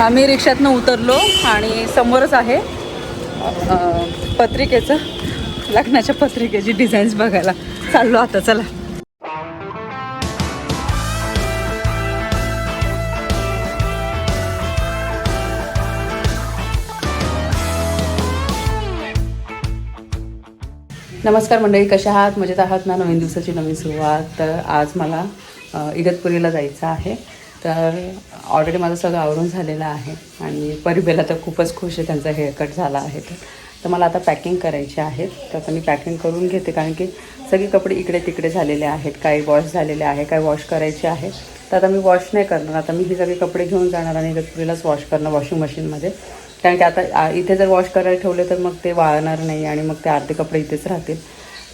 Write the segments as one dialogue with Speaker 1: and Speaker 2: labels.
Speaker 1: आम्ही रिक्षातनं उतरलो आणि समोरच आहे पत्रिकेचं लग्नाच्या पत्रिकेची डिझाईन्स बघायला. चाललो आता चला. नमस्कार मंडळी कशा आहात? मजेत आहात ना? नवीन दिवसाची नवीन सुरुवात. तर आज मला इगतपुरीला जायचं आहे. तर ऑलरेडी माझं सगळं आवरून झालेलं आहे. आणि परिबेला तर खूपच खुश आहे त्यांचा हेअरकट झाला आहे तर. तर मला आता पॅकिंग करायची आहेत तर आता मी पॅकिंग करून घेते कारण की सगळे कपडे इकडे तिकडे झालेले आहेत. काही वॉश झालेले आहे काही वॉश करायचे आहे. तर आता मी वॉश नाही करणार. आता मी ही सगळे कपडे घेऊन जाणार आणि इगतपुरीलाच वॉश करणार वॉशिंग मशीनमध्ये कारण की आता इथे जर वॉश करायला ठेवले तर मग ते वाळणार नाही आणि मग ते अर्धे कपडे इथेच राहतील.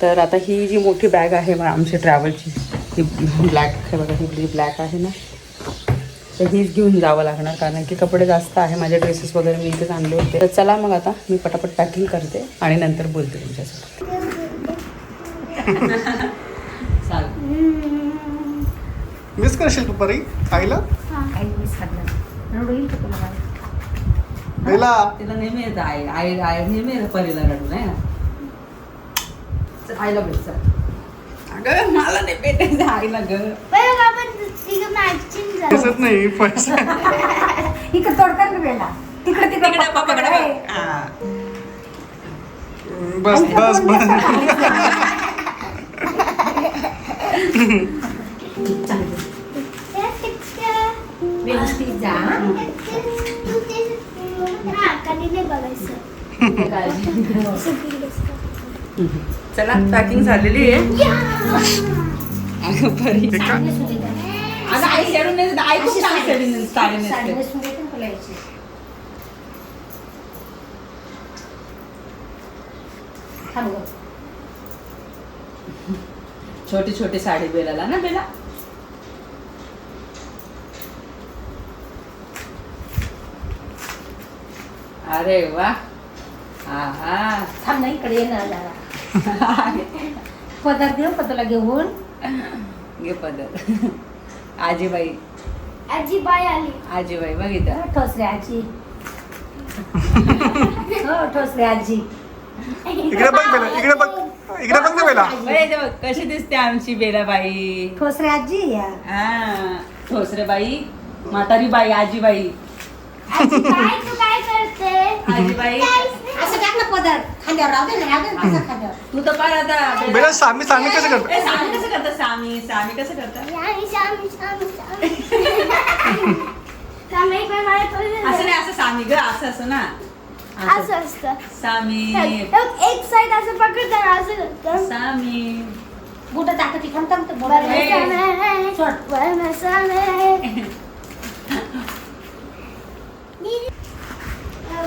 Speaker 1: तर आता ही जी मोठी बॅग आहे मग आमची ट्रॅव्हलची ही ब्लॅक हे बघा ही ब्लॅक आहे ना. तर हीच घेऊन जावं लागणार कारण की कपडे जास्त आहे माझे ड्रेसेस वगैरे मी इथेच आणले होते. तर चला मग आता मी पटापट पॅकिंग करते आणि नंतर बोलते तुमच्यासोबत.
Speaker 2: मिस करशील तू परी? आईला? बेला
Speaker 1: तिला नेहमी येतं आई. आई आई नेहमी येतं परीला रडू नाही ना आईला भेट चल. अगं मला नाही भेटायचं आईला ग.
Speaker 2: दिसत नाही पैसा.
Speaker 3: इकडे तोडकर तिकडे तिकडे.
Speaker 1: हा.
Speaker 2: बस बस बस.
Speaker 3: व्यवस्थित जा
Speaker 1: चला पॅकिंग झालेली आहे. अगं आई. आई खूप छान साडी नेसते. छोटी छोटी साडी बेलाला ना बेला? अरे वा. हा हा
Speaker 3: थांब ना इकडे ये ना जरा. पदार्थ घेऊ तुला घेऊन?
Speaker 1: घे पदर. आजीबाई.
Speaker 4: आजीबाई आली.
Speaker 1: आजीबाई बघितलं?
Speaker 3: ठोसरे आजी. हो ठोसरे आजी.
Speaker 2: इकडे बघ बेला इकडे बघ इकडे बघ ना बेला
Speaker 1: बरे इथे बघ, कशी दिसते आमची बेलाबाई?
Speaker 3: ठोसरे आजी या.
Speaker 1: हा ठोसरे बाई म्हातारी बाई आजीबाई.
Speaker 4: आजीबाई तू काय करते?
Speaker 1: आजीबाई.
Speaker 3: असं टाक ना पदार्थ. खांद्यावर राहू दे ना राहू दे ना तसं खांद्यावर.
Speaker 1: तू तर पार आता
Speaker 2: बेला सामी सामी कसं करतो?
Speaker 1: ए, सामी कसं करता? सामी सामी कसं करता?
Speaker 4: शामी शामी शामी शामी शामी एक वेळ मला कळलं
Speaker 1: असं
Speaker 4: नाही.
Speaker 1: असं सामी ग असं असं ना.
Speaker 4: असं. असतं.
Speaker 1: सामी.
Speaker 4: एक साईड असं पकडतं असं करतं.
Speaker 1: सामी.
Speaker 3: बुटं तिकडून थांब सोड.
Speaker 4: बरं, शामे.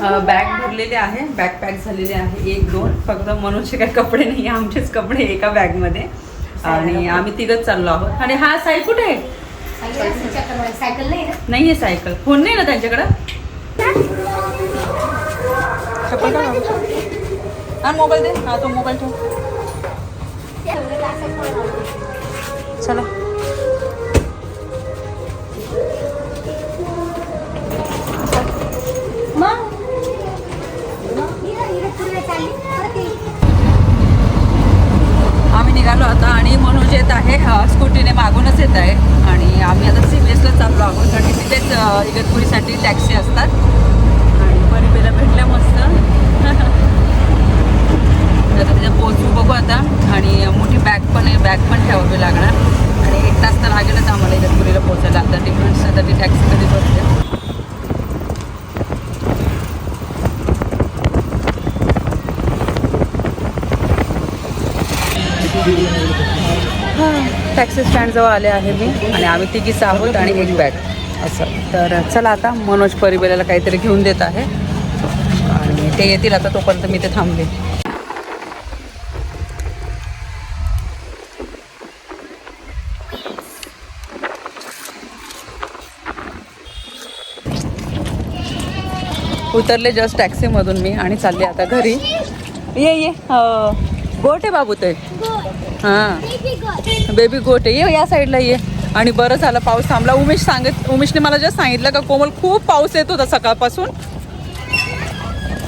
Speaker 1: बॅग भरलेली आहे बॅग पॅक झालेली आहे एक दोन. फक्त मनोजचे काही कपडे नाही आमचेच कपडे एका बॅगमध्ये. आणि आम्ही तिघच चाललो आहोत. आणि हा साई कुठे आहे?
Speaker 3: सायकल नाही
Speaker 1: आहे सायकल. फोन नाही ना त्यांच्याकडं? चप्पल हा मोबाईल दे. हा तो मोबाईल ठेव. चला. आम्ही निघालो आता आणि मनोज येत आहे. स्कूटीने मागूनच येत आहे. आणि आम्ही आता सिरियसला चाललो आहोत. कारण तिथेच इगतपुरीसाठी टॅक्सी असतात. आणि परिपेला भेटल्या मस्त. आता तिथे पोचू बघू आता. आणि मोठी बॅग पण आहे. बॅग पण ठेवावी लागणार. आणि एक तास तर लागेलच आम्हाला इगतपुरीला पोचायला आता डिफरन्स आता ती टॅक्सी कधी बघू टॅक्सी स्टँडजवळ आले आहे मी आणि आम्ही तिघीच आहोत आणि एक बॅग. असं. तर चला आता मनोज परिबेला काहीतरी घेऊन देत आहे. आणि ते येतील आता तोपर्यंत मी ते थांबले. उतरले जस्ट टॅक्सीमधून मी आणि चालले आता घरी. ये ये. गोट आहे बाबू ते. हां. बेबी गोट आहे. ये या साईडला ये. आणि बरं झालं पाऊस थांबला. उमेश सांगत उमेशने मला जस्ट सांगितलं का कोमल खूप पाऊस येत होता सकाळपासून.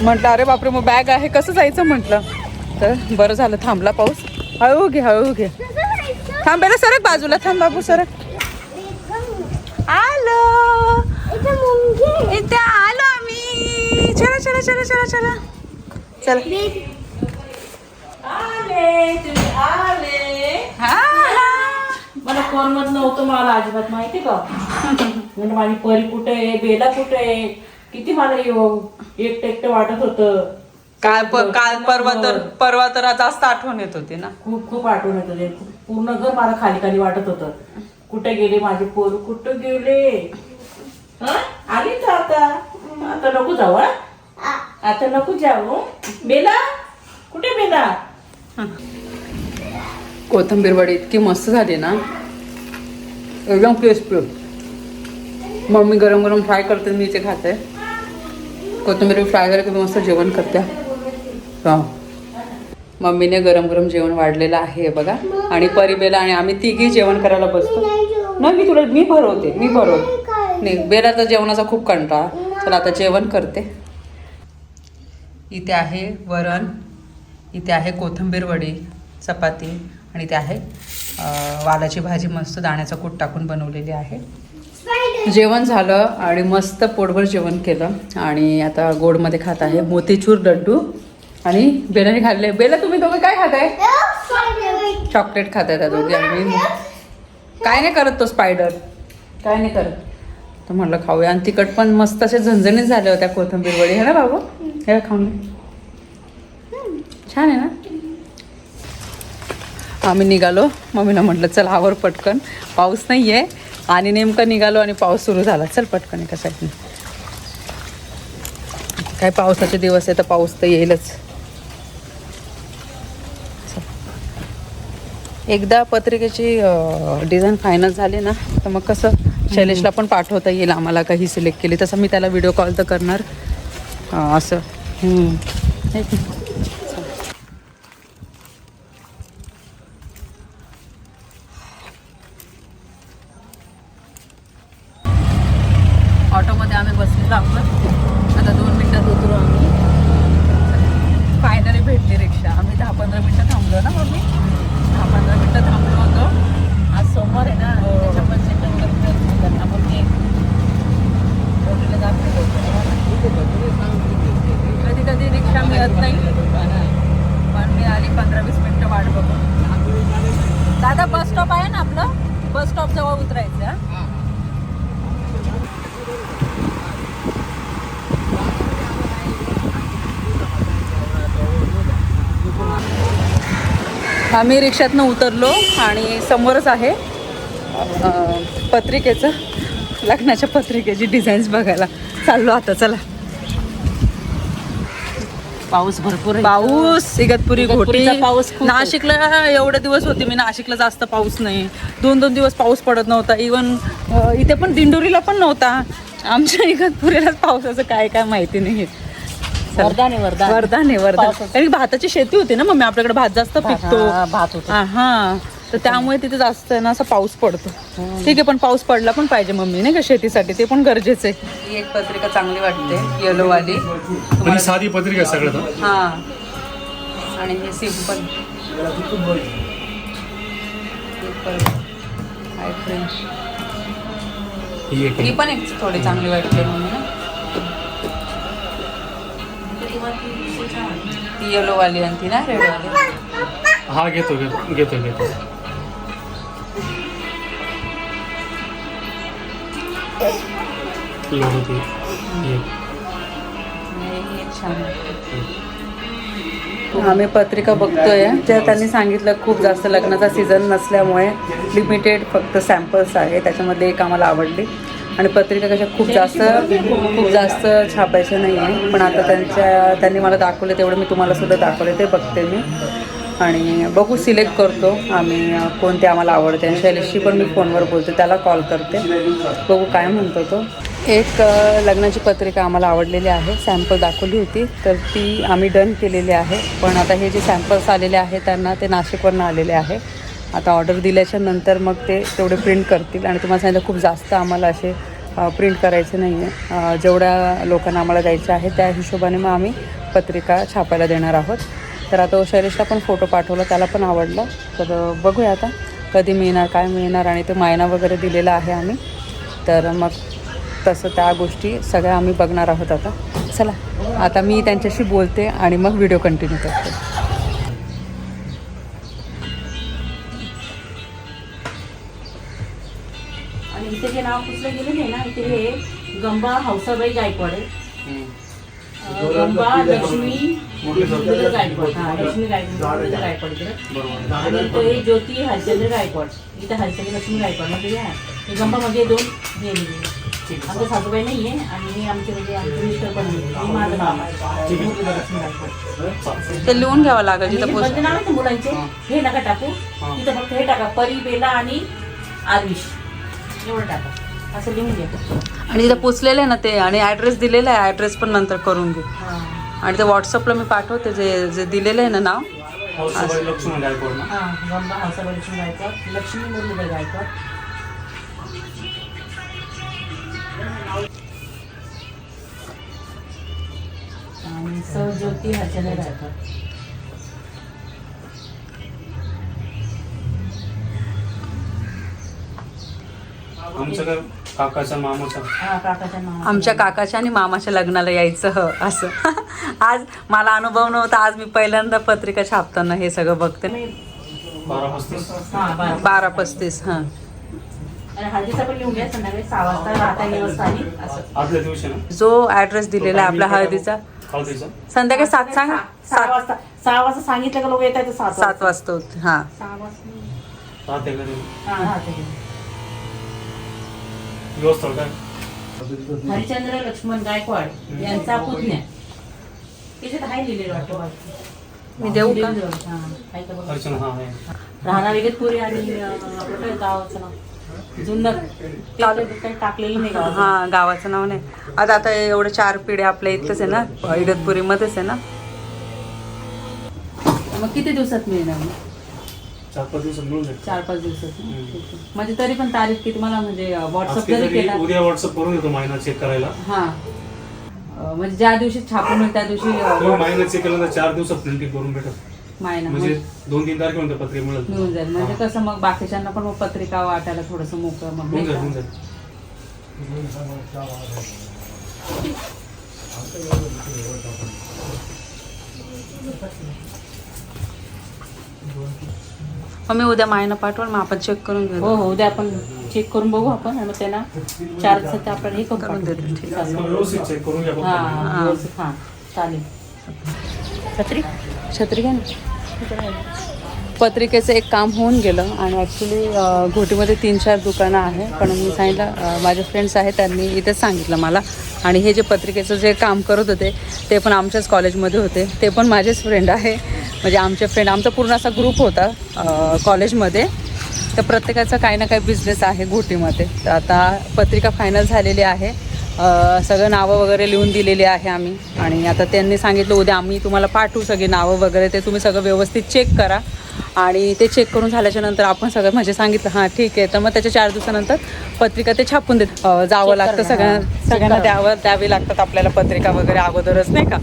Speaker 1: म्हटलं अरे बापरे मग बॅग आहे. कसं जायचं? म्हटलं. तर बरं झालं थांबला पाऊस. हळू घे हळू घे. थांब सरक बाजूला. थांब बाबू सरक. आलो. इथे आलो आम्ही. चला चला चला चला चला. चला. आले तुम्ही आले.
Speaker 5: मला फोनमध्ये नव्हतं मला अजिबात माहिती का? म्हणजे माझी परी कुठे आहे बेला कुठे आहे? किती मला येऊ एकटं एकटं वाटत होतं.
Speaker 1: काल प काल परवा तर परवा तर जास्त आठवण येत होती ना?
Speaker 5: खूप खूप आठवण येत होते. पूर्ण घर मला खाली खाली वाटत होतं. कुठे गेले माझे पोर? कुठे गेले? हं? आली तर आता. आता नको जाऊ हं? आता नको जाऊ. बेला? कुठे बेला?
Speaker 1: कोथिंबीर वडी इतकी मस्त झाली ना. एकदम क्रिस्पी मम्मी गरम गरम फ्राय करते मी इथे खाते. कोथिंबीर फ्राय करायला की मस्त जेवण करते हां. मम्मीने गरम गरम जेवण वाढलेलं आहे बघा. आणि परिबेला आणि आम्ही तिघी जेवण करायला बसतो. ना मी तुला मी भरवते मी भरवते. नाही बेला तर जेवणाचा खूप कंटाळा. चला आता जेवण करते. इथे आहे वरण. इथे आहे कोथिंबीर वडी चपाती आणि ते आहे वालाची भाजी मस्त दाण्याचा कूट टाकून बनवलेली आहे. जेवण झालं आणि मस्त पोटभर जेवण केलं. आणि आता गोडमध्ये खात आहे मोतीचूर लड्डू आणि बेलाने खाल्ले. बेला तुम्ही दोघे काय खाताय? चॉकलेट खात आहे त्या दोघे आणि काय नाही करत तो स्पायडर. काय नाही करत. तर म्हटलं खाऊया. आणि तिखट पण मस्त असे झणझणीत झाले होत्या कोथिंबीर वडी. हे ना बाबू? हे खाऊन छान आहे ना? आम्ही निघालो. मम्मीला म्हटलं चल आवर पटकन. पाऊस नाही आहे आणि नेमकं निघालो आणि पाऊस सुरू झाला. चल पटकन एका साईडने काय पावसाचे दिवस आहे तर पाऊस तर येईलच. एकदा पत्रिकेची डिझाईन फायनल झाली ना तर मग कसं शैलेशला पण पाठवता येईल आम्हाला काही सिलेक्ट केली. तसं मी त्याला व्हिडिओ कॉल तर करणार. असं हम्म. है की? ऑटोमध्ये आम्ही बसलेलो आहोत आता दोन मिनटात उतरू आम्ही फायनली भेटली रिक्षा आम्ही दहा पंधरा मिनटं थांबलो ना मम्मी दहा पंधरा मिनटं थांबलो होतो आज सोमवार आहे ना त्याच्यामुळे सेकंड करतात मग मी बोटीला जाते कधी कधी रिक्षा मिळत नाही. पण मी आली पंधरा वीस मिनटं वाट बघून. दादा बस स्टॉप आहे ना आपलं? बस स्टॉप जवळ उतरायचं आम्ही रिक्षातनं उतरलो आणि समोरच आहे पत्रिकेचं लग्नाच्या पत्रिकेची डिझाईन्स बघायला. चाललो आता चला.
Speaker 5: पाऊस भरपूर.
Speaker 1: पाऊस इगतपुरी घोटी.
Speaker 5: पाऊस.
Speaker 1: नाशिकला एवढे दिवस होते मी नाशिकला जास्त पाऊस नाही. दोन दोन दिवस पाऊस पडत नव्हता. इवन इथे पण दिंडोरीला पण नव्हता. आमच्या इगतपुरीलाच पावसाचं काय काय माहिती नाही.
Speaker 5: वरदान आहे, वरदान.
Speaker 1: वरदान आहे वरदान. भाताची शेती होती ना मम्मी? आपल्याकडे भात जास्त पिकतो.
Speaker 5: भात होतो.
Speaker 1: हा. तर त्यामुळे तिथे जास्त आहे ना असा पाऊस पडतो. ठीक आहे पण पाऊस पडला पण पाहिजे मम्मी नाही का? शेतीसाठी ते पण गरजेचं आहे. ही एक पत्रिका चांगली वाटते येलो वाली
Speaker 2: साधी पत्रिका सगळं.
Speaker 1: हा. आणि हे सिंपल हाय
Speaker 2: ही
Speaker 1: पण एक थोडी चांगली वाटते मम्मी ना? ती येलो वाली आणि ती ना रेड वाली
Speaker 2: हा घेतो घेतो घेतो घेतो. लोणी ती एक.
Speaker 1: एक छान. वाटते. आम्ही पत्रिका बघतोय. त्या त्यांनी सांगितलं खूप जास्त लग्नाचा सीझन नसल्यामुळे लिमिटेड फक्त सॅम्पल्स आहे. त्याच्यामध्ये एक आम्हाला आवडली. आणि पत्रिका कशा खूप जास्त खूप जास्त छापायच्या नाही आहे पण आता त्यांच्या त्यांनी मला दाखवले तेवढं मी तुम्हाला सुद्धा दाखवले ते बघते मी. आणि बघू सिलेक्ट करतो आम्ही कोणते आम्हाला आवडते. आणि शैलेशशी पण मी फोनवर बोलते त्याला कॉल करते. बघू काय म्हणतो तो. एक लग्नाची पत्रिका आम्हाला आवडलेली आहे सॅम्पल दाखवली होती तर ती आम्ही डन केलेली आहे. पण आता हे जे सॅम्पल्स आलेले आहेत त्यांना ते नाशिकवरनं आलेले आहे. आता ऑर्डर दिल्याच्या नंतर मग ते तेवढे प्रिंट करतील. आणि तुम्हाला सांगितलं खूप जास्त आम्हाला असे प्रिंट करायचे नाही आहे जेवढ्या लोकांना आम्हाला द्यायचे आहे त्या हिशोबाने मग आम्ही पत्रिका छापायला देणार आहोत. तर आता शैलेशला पण फोटो पाठवला त्याला पण आवडलं. तर बघूया आता कधी मिळणार काय मिळणार आणि ते मायना वगैरे दिलेला आहे आम्ही. तर मग तसं त्या गोष्टी सगळ्या आम्ही बघणार आहोत आता. चला आता मी त्यांच्याशी बोलते आणि मग व्हिडिओ कंटिन्यू करते.
Speaker 5: आणि इथे जे नाव पुसलं गेलं नाही ना इथे हे गंबा हौसाबाई गायकवाड आहे. गंबा लक्ष्मी गायकवाड. हा लक्ष्मी गायकवाड गायकवाड आणि हे ज्योती हरिचंद्र गायकवाड. इथं हरिचंद्र लक्ष्मी गायकवाड. म्हणजे हे आहे. हे गंबा म्हणजे दोन हे. आमच्या सासूबाई नाही आहे आणि आमचे म्हणजे आमचे मिस्टर पण नाही हे माझं नाव
Speaker 1: ते लिहून घ्यावं लागेल
Speaker 5: हे
Speaker 1: पोस्ट
Speaker 5: बंद नाव आहे ना मुलांचे? हे. नका टाकू. तिथं फक्त हे टाका. परी बेला आणि आरुष एवढं टाका. असं लिहून घ्या
Speaker 1: आणि तिथं पोचलेलं आहे ना ते आणि ॲड्रेस दिलेला आहे ॲड्रेस पण नंतर करून घेऊ
Speaker 5: हां.
Speaker 1: आणि ते व्हॉट्सअपला मी पाठवते जे जे दिलेलं आहे ना नाव.
Speaker 2: गायकवाड
Speaker 5: हां हौसाबाई लक्ष्मी गायकवाड गायकवाड. आणि
Speaker 2: आमच्या काय काकाचा मामाचा.
Speaker 5: हा काकाच्या
Speaker 1: आमच्या काकाच्या आणि मामाच्या लग्नाला यायचं ह असं. आज मला अनुभव नव्हता आज मी पहिल्यांदा पत्रिका छापताना हे सगळं बघते.
Speaker 2: बारा पस्तीस.
Speaker 5: हां बारा
Speaker 1: बारा पस्तीस हां.
Speaker 5: आणि हळदीचा पण लिहून घ्या संध्याकाळी सहा वाजता राहता येईल वाजता आणि असं.
Speaker 2: आदल्या दिवशी ना?
Speaker 1: जो ॲड्रेस दिलेला आहे आपल्या हळदीचा.
Speaker 2: हळदीचा?
Speaker 1: संध्याकाळी सात सांगा.
Speaker 5: सहा
Speaker 1: सात
Speaker 5: वाजता सहा वाजता सांगितलं का लोक येतात सात
Speaker 1: सात वाजता? होते हां.
Speaker 5: सहा वाजता.
Speaker 2: राहते?
Speaker 5: हा राहते हरिचंद्र लक्ष्मण गायकवाड यांचा पुतण्या. त्याच्यात आहे लिहिलेलं वाटतं
Speaker 1: मी देऊ?
Speaker 5: हा,
Speaker 2: हा
Speaker 5: राहणार इगतपुरी आणि गावाचं नाव? जुन्नर. काही टाकलेलं नाही
Speaker 1: हा गावाचं नाव नाही. आता आता एवढे चार पिढ्या आपल्या इथलंच आहे ना? इगतपुरीमध्येच आहे ना? मग किती दिवसात मिळणार?
Speaker 2: चार पाच दिवसात मिळून जाईल.
Speaker 1: चार पाच दिवसात. ना? ठीक आहे. म्हणजे तरी पण तारीख किती मला म्हणजे
Speaker 2: आज
Speaker 1: व्हॉट्सअप
Speaker 2: ते
Speaker 1: जरी केला?
Speaker 2: उद्या व्हॉट्सअप करून देतो महिना चेक करायला.
Speaker 1: हा. अं, म्हणजे ज्या दिवशी छापून होईल त्या दिवशी
Speaker 2: महिना चेक केल्यानंतर चार दिवसात प्रिंटिंग करून भेटत
Speaker 1: मायना
Speaker 2: म्हणजे
Speaker 1: म्हणजे
Speaker 2: दोन तीन तारखेनंतर पत्रिका मिळत
Speaker 1: मिळून जाईल. म्हणजे कसं मग बाकीच्यांना पण मग पत्रिका वाटायला थोडस मोकळं मग
Speaker 2: होऊन
Speaker 1: नाही
Speaker 2: जाईल होऊन
Speaker 1: का?
Speaker 2: जाईल.
Speaker 1: मग मी उद्या मायना पाठवल मग आपण चेक करून
Speaker 5: हो
Speaker 1: घेऊ.
Speaker 5: हो उद्या आपण चेक करून बघू आपण आणि मग त्यांना चार दिवसात आपण हे करून
Speaker 1: देतो. ठीक
Speaker 5: चालेल.
Speaker 2: व्यवस्थित चेक करून घ्या
Speaker 5: हा. हा, व्यवस्थित, हा. चालेल.
Speaker 1: छत्री? छत्री घ्या ना. पत्रिकेचं एक काम होऊन गेलं आणि ॲक्च्युली घोटीमध्ये तीन चार दुकानं आहे पण मी सांगितलं माझे फ्रेंड्स आहेत त्यांनी इथेच सांगितलं मला. आणि हे जे पत्रिकेचं जे काम करत होते ते पण आमच्याच कॉलेजमध्ये होते. ते पण माझेच फ्रेंड आहे. म्हणजे आमचे फ्रेंड आमचा पूर्ण असा ग्रुप होता कॉलेजमध्ये तर प्रत्येकाचा काही ना काही बिझनेस आहे घोटीमध्ये तर आता पत्रिका फायनल झालेली आहे. सगळं नावं वगैरे लिहून दिलेली आहे आम्ही. आणि आता त्यांनी सांगितलं उद्या आम्ही तुम्हाला पाठवू सगळी नावं वगैरे ते तुम्ही सगळं व्यवस्थित चेक करा. आणि ते चेक करून झाल्याच्यानंतर आपण सगळं म्हणजे सांगितलं हां ठीक आहे. तर मग त्याच्या चार दिवसानंतर पत्रिका ते छापून देत जावं लागतं सगळ्यांना. सगळ्यांना द्यावं द्यावी लागतात आपल्याला पत्रिका वगैरे अगोदरच नाही का?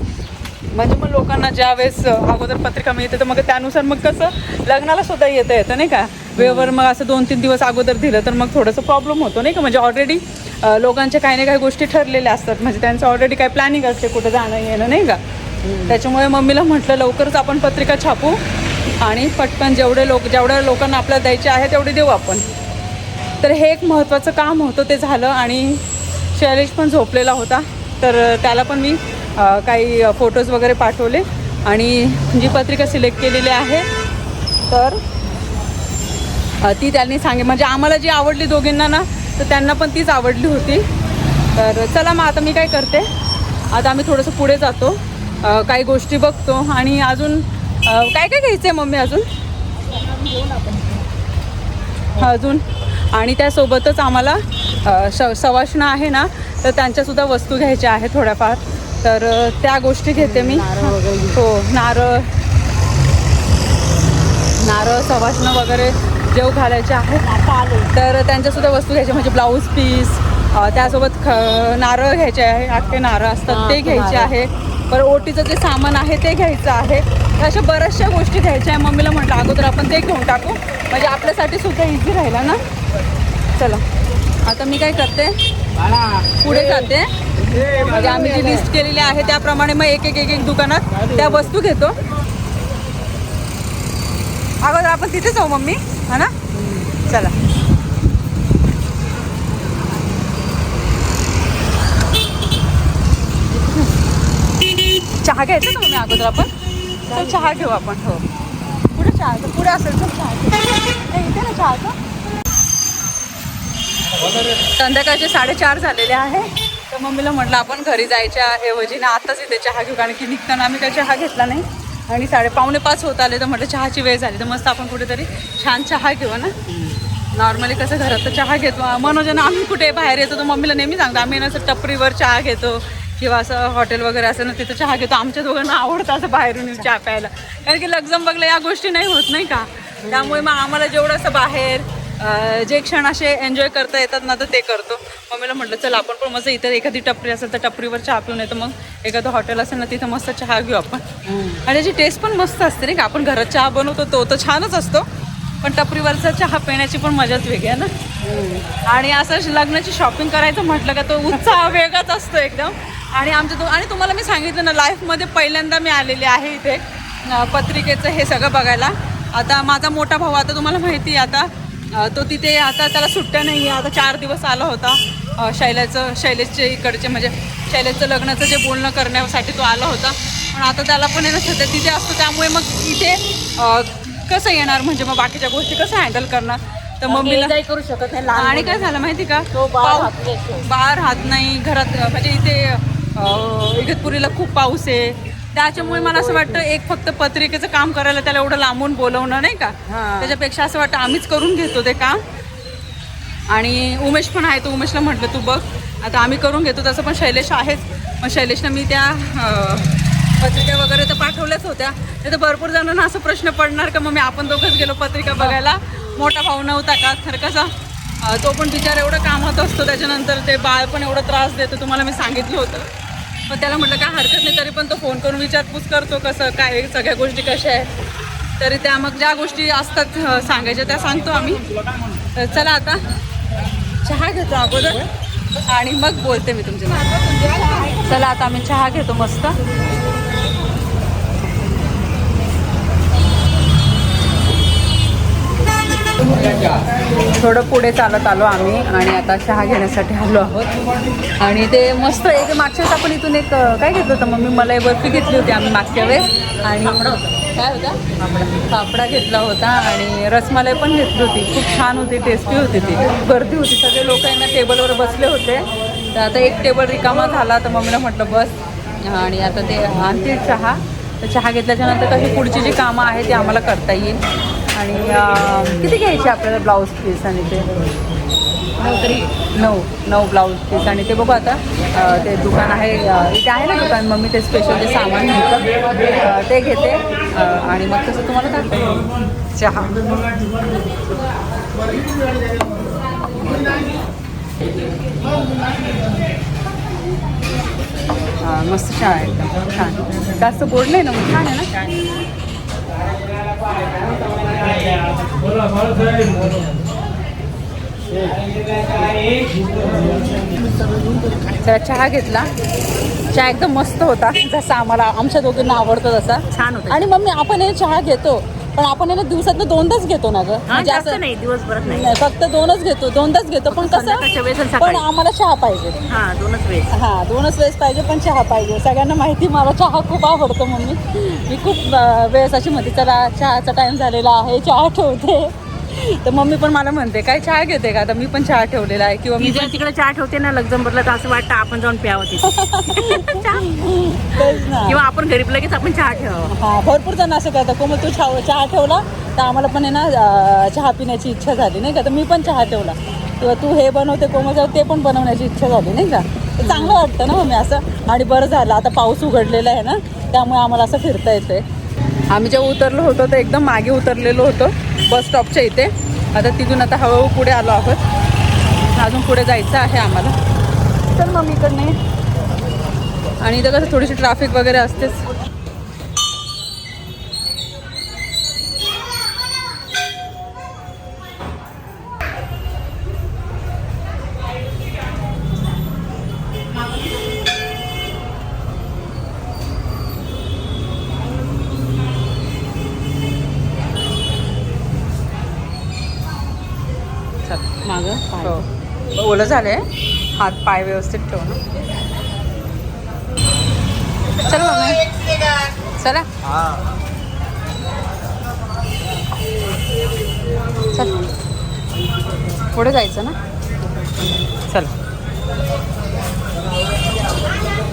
Speaker 1: म्हणजे मग लोकांना ज्या वेळेस अगोदर पत्रिका मिळते तर मग त्यानुसार मग कसं लग्नाला सुद्धा येतं येतं नाही का? वेळेवर मग असं दोन तीन दिवस अगोदर दिलं तर मग थोडंसं प्रॉब्लेम होतो नाही का? म्हणजे ऑलरेडी लोकांच्या काही ना काही गोष्टी ठरलेल्या असतात. म्हणजे त्यांचं ऑलरेडी काही प्लॅनिंग असते कुठं जाणं येणं नाही का? त्याच्यामुळे मम्मीला म्हटलं लवकरच आपण पत्रिका छापू आणि पटकन जेवढे लोक जेवढ्या लोकांना आपल्याला द्यायचे आहे तेवढे देऊ आपण. तर हे एक महत्त्वाचं काम होतं ते झालं आणि शैलेश पण झोपलेला होता. तर त्याला पण मी काही फोटोज वगैरे पाठवले. आणि जी पत्रिका सिलेक्ट केलेली आहे तर ती त्यांनी सांगे म्हणजे आम्हाला जी आवडली दोघींना ना तर त्यांना पण तीच आवडली होती. तर चला मग आता मी काय करते? आता आम्ही थोडंसं पुढे जातो. काही गोष्टी बघतो. आणि अजून काय काय घ्यायचं आहे मम्मी अजून? अजून. आणि त्यासोबतच आम्हाला श सवाष्ण आहे ना तर त्यांच्यासुद्धा वस्तू घ्यायच्या आहेत थोड्याफार. तर त्या गोष्टी घेते मी. हो नारळ. नारळ सवाष्ण वगैरे जेव घालायचे आहेत. तर त्यांच्यासुद्धा वस्तू घ्यायच्या म्हणजे ब्लाऊज पीस त्यासोबत ख नारळ घ्यायचे आहे. अख्खे नारळ असतात ते घ्यायचे आहे बरं ओटीचं जे सामान आहे ते घ्यायचं आहे. अशा बऱ्याचशा गोष्टी घ्यायच्या आहे मम्मीला म्हटलं अगोदर आपण ते घेऊन टाकू. म्हणजे आपल्यासाठी सुद्धा इझी राहिला ना? चला. आता मी काय करते? पुढे जाते. म्हणजे आम्ही जी लिस्ट केलेली आहे त्याप्रमाणे मग एक एक एक एक दुकानात त्या वस्तू घेतो. अगोदर आपण तिथेच जाऊ मम्मी हा ना? चला. चहा घ्यायचा ना मम्मी अगोदर आपण? तर चहा घेऊ आपण हो. पुढे चहा? पुढे असेल तर चहा घेऊ. इथे ना चहाचं संध्याकाळचे साडेचार झालेले आहे. तर मम्मीला म्हटलं आपण घरी जायच्या ऐवजी ना आत्ताच इथे चहा घेऊ कारण की निघताना आम्ही काही चहा घेतला नाही. आणि साडे पावणे पाच होत आले तर म्हटलं चहाची वेळ झाली. तर मस्त आपण कुठेतरी छान चहा घेऊ ना? नॉर्मली कसं घरात तर चहा घेतो. मनोजन आम्ही कुठे बाहेर येतो तर मम्मीला नेहमी सांगतो आम्ही ना असं टपरीवर चहा घेतो किंवा असं हॉटेल वगैरे असं ना तिथं चहा घेतो. आमच्या दोघांना आवडतं असं बाहेरून चहा प्यायला. कारण की लग्जमबगला या गोष्टी नाही होत नाही का? त्यामुळे मग आम्हाला जेवढं असं बाहेर जे क्षण असे एन्जॉय करता येतात ना तर ते करतो. मम्मीला म्हटलं चल आपण पण मस्त इथं एखादी टपरी असेल तर टपरीवर चहा पिऊन येतो मग. एखादं हॉटेल असेल ना तिथं मस्त चहा घेऊ आपण. आणि त्याची टेस्ट पण मस्त असते नाही का? आपण घरात चहा बनवतो तो तर छानच असतो. पण टपरीवरचा चहा पिण्याची पण मजाच वेगळी आहे ना? आणि असं लग्नाची शॉपिंग करायचं म्हटलं का तो उत्साह वेगळाच असतो एकदम. आणि आमच्या तो आणि तुम्हाला मी सांगितलं ना लाईफमध्ये पहिल्यांदा मी आलेली आहे इथे. पत्रिकेचं हे सगळं बघायला. आता माझा मोठा भाऊ आता तुम्हाला माहिती आहे आता तो तिथे आता त्याला सुट्ट्या नाही आहे आता चार दिवस आला होता. अं, शैल्याचं शैलेशचे इकडचे म्हणजे शैलेशचं लग्नाचं जे बोलणं करण्यासाठी तो आला होता. पण आता त्याला पण ना सध्या तिथे असतो त्यामुळे मग इथे कसं येणार? म्हणजे मग बाकीच्या गोष्टी कसं हँडल करणार? तर मम्मीला
Speaker 5: काही करू शकत नाही.
Speaker 1: आणि काय झालं माहिती का?
Speaker 5: तो बाळ
Speaker 1: पाऊ-
Speaker 5: राहत नाही.
Speaker 1: घरात म्हणजे इथे इगतपुरीला खूप पाऊस आहे. त्याच्यामुळे मला असं वाटतं एक फक्त पत्रिकेचं काम करायला त्याला एवढं लांबून बोलवणं नाही का. त्याच्यापेक्षा असं वाटतं आम्हीच करून घेतो ते काम. आणि उमेश पण आहे तो उमेशला म्हटलं तू बघ आता आम्ही करून घेतो. तसं पण शैलेश आहेच. मग शैलेशनं मी त्या पत्रिका वगैरे तर पाठवल्याच होत्या. नाही तर भरपूर जणांना असं प्रश्न पडणार का मग मी आपण दोघंच गेलो पत्रिका बघायला? मोठा भाऊ नव्हता का? तर कसा तो पण बिचार एवढं कामात असतो त्याच्यानंतर ते बाळ पण एवढं त्रास देतो तुम्हाला मी सांगितलं होतं. मग त्याला म्हटलं काय हरकत नाही तरी पण तो फोन करून विचारपूस करतो कसं काय सगळ्या गोष्टी कशा आहेत. तरी त्या मग ज्या गोष्टी असतात सांगायच्या त्या सांगतो आम्ही. तर चला आता. चहा घेतो अगोदर. आणि मग बोलते मी तुमच्या चला आता आम्ही चहा घेतो मस्त. थोडं पुढे चालत आलो आम्ही आणि आता चहा घेण्यासाठी आलो आहोत. आणि ते मस्त एक मागच्या आपण इथून एक काय घेतलं होतं? मम्मी मलाई बर्फी घेतली होती आम्ही मागच्या वेळेस. आणि काय होता? फाफडा घेतला होता आणि रसमलाई पण घेतली होती. खूप छान होती टेस्टी होती ती. गर्दी होती. सगळे लोक यांना टेबलवर बसले होते. तर आता एक टेबल रिकामा झाला. तर मम्मीला म्हटलं बस. आणि आता ते आणतील चहा. तर चहा घेतल्याच्या नंतर कशी पुढची जी कामं आहेत ती आम्हाला करता येईल. आणि किती घ्यायचे आपल्याला ब्लाऊज पीस आणि ते? नऊ नऊ ब्लाऊज पीस आणि ते बघू आता ते दुकान आहे इथे आहे ना दुकान मग मी ते स्पेशल जे सामान घेतं ते घेते आणि मग तसं तुम्हाला दाखवते. चहा. मस्त चहा आहे. एकदम छान. जास्त गोड नाही ना मग छान आहे ना? चहा घेतला. चहा एकदम मस्त होता. जसा आम्हाला आमच्या दोघींना आवडतो तसा.
Speaker 5: छान होतं.
Speaker 1: आणि मम्मी आपण हे चहा घेतो. पण आपण याला दिवसात दोनच घेतो ना ग. म्हणजे
Speaker 5: जास्त
Speaker 1: असं
Speaker 5: नाही दिवसभरात नाही.
Speaker 1: नाही, फक्त दोनच घेतो दोनच घेतो. पण
Speaker 5: संध्याकाळच्या वेळेस आणि
Speaker 1: कसं पण
Speaker 5: सकाळी.
Speaker 1: आम्हाला चहा पाहिजे.
Speaker 5: हा दोनच वेळेस.
Speaker 1: हा दोनच वेळेस पाहिजे पण चहा पाहिजे. सगळ्यांना माहिती मला चहा खूप आवडतो मम्मी मी खूप अं, वेळेस अशी म्हणते चला चहाचा टाइम झालेला आहे चहा ठेवते. तर मम्मी पण मला म्हणते काय चहा घेते का? आता मी पण चहा ठेवलेला आहे. किंवा मी
Speaker 5: जर तिकडे चहा ठेवते ना लग्जमबरला तर असं वाटतं आपण जाऊन प्यावं किंवा आपण गरीब लगेच आपण चहा ठेवावं.
Speaker 1: हा भरपूर जण असं करतात. कोमल तू चहा चहा ठेवला? तर आम्हाला पण आहे ना चहा पिण्याची इच्छा झाली नाही का? तर मी पण चहा ठेवला. किंवा तू हे बनवते कोमल ते पण बनवण्याची इच्छा झाली नाही का? तर चांगलं वाटतं ना मम्मी असं. आणि बरं झालं आता पाऊस उघडलेला आहे ना त्यामुळे आम्हाला असं फिरता येते आम्ही जेव्हा उतरलो होतो तर एकदम मागे उतरलेलो होतो बस स्टॉपच्या इथे. आता तिथून आता हळूहळू पुढे आलो आहोत. अजून पुढे जायचं आहे आम्हाला. चल मग आणि इथं कसं थोडीशी ट्रॅफिक वगैरे असतेच. ओलं झालं. आहे हात पाय व्यवस्थित ठेव ना. चल मग चला. चल. पुढे जायचं ना? चल.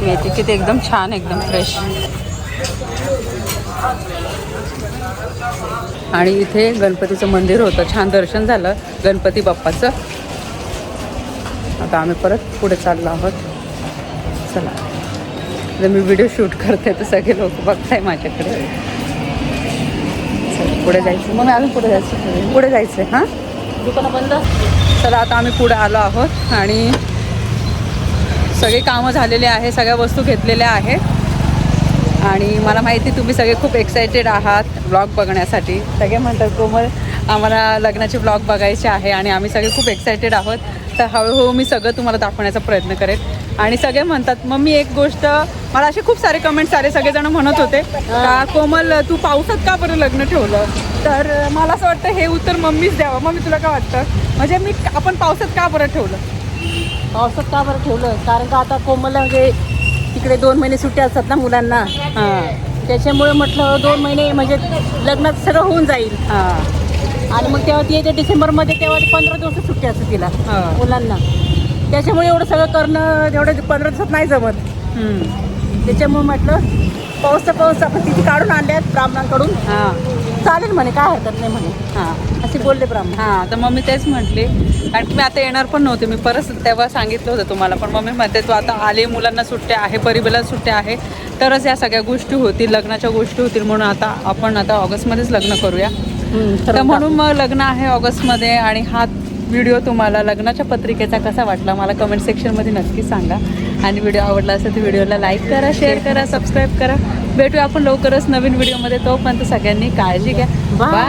Speaker 1: मेथी ते एकदम छान एकदम फ्रेश आणि इथे गणपतीचं मंदिर होतं. छान दर्शन झालं. गणपती बाप्पाचं. आता आम्ही परत पुढे चाललो आहोत. चला. जर मी व्हिडिओ शूट करते तर सगळे लोक बघताय माझ्याकडे. चला, पुढे जायचं. मग अजून पुढे जायचं. पुढे जायचं हां?
Speaker 5: दुकानं बंद
Speaker 1: चला आता आम्ही पुढे आलो आहोत आणि सगळे कामं झालेले आहे सगळ्या वस्तू घेतलेल्या आहेत. आणि मला माहिती तुम्ही सगळे खूप एक्सायटेड आहात ब्लॉग बघण्यासाठी. सगळे म्हणतात कोमल आम्हाला लग्नाचे ब्लॉग बघायचे आहे आणि आम्ही सगळे खूप एक्सायटेड आहोत. तर हळूहळू मी सगळं तुम्हाला दाखवण्याचा प्रयत्न करेन. आणि सगळे म्हणतात मग मी एक गोष्ट मला असे खूप सारे कमेंट्स आले सगळेजण म्हणत होते का कोमल तू पावसात का बरं लग्न ठेवलं? तर मला असं वाटतं हे उत्तर मम्मीच द्यावं. मम्मी तुला काय वाटतं? म्हणजे मी आपण पावसात का बरं ठेवलं?
Speaker 5: पावसात का बरं ठेवलं? कारण का आता कोमलला म्हणजे तिकडे दोन महिने सुट्ट्या असतात ना मुलांना. त्याच्यामुळे म्हटलं दोन महिने म्हणजे लग्नात सगळं होऊन जाईल.
Speaker 1: हां.
Speaker 5: आणि मग तेव्हा ती येते डिसेंबरमध्ये तेव्हा पंधरा दिवस सुट्टी असते तिला
Speaker 1: हा.
Speaker 5: मुलांना. त्याच्यामुळे एवढं सगळं करणं एवढं पंधरा दिवसात नाही जमत. त्याच्यामुळे म्हटलं पाऊसचा पाऊस आपण तिथे काढून आणले आहेत ब्राह्मणांकडून.
Speaker 1: हां.
Speaker 5: चालेल म्हणे काय हरकत नाही म्हणे.
Speaker 1: हां.
Speaker 5: असे बोलले ब्राह्मण.
Speaker 1: हां तर मम्मी तेच म्हटली. कारण की मी आता येणार पण नव्हते मी परत तेव्हा सांगितलं होतं तुम्हाला पण मम्मी म्हणते तू आता आले मुलांना सुट्ट्या आहे परिबला सुट्ट्या आहे तरच या सगळ्या गोष्टी होतील लग्नाच्या गोष्टी होतील म्हणून आता आपण आता ऑगस्टमध्येच लग्न करूया. तर म्हणून मग लग्न आहे ऑगस्टमध्ये आणि हा व्हिडिओ तुम्हाला लग्नाच्या पत्रिकेचा कसा वाटला मला कमेंट सेक्शनमध्ये नक्की सांगा. आणि व्हिडिओ आवडला असेल तर व्हिडिओला लाईक करा शेअर करा सबस्क्राईब करा. भेटूया आपण लवकरच नवीन व्हिडिओमध्ये तोपर्यंत सगळ्यांनी काळजी घ्या. बाय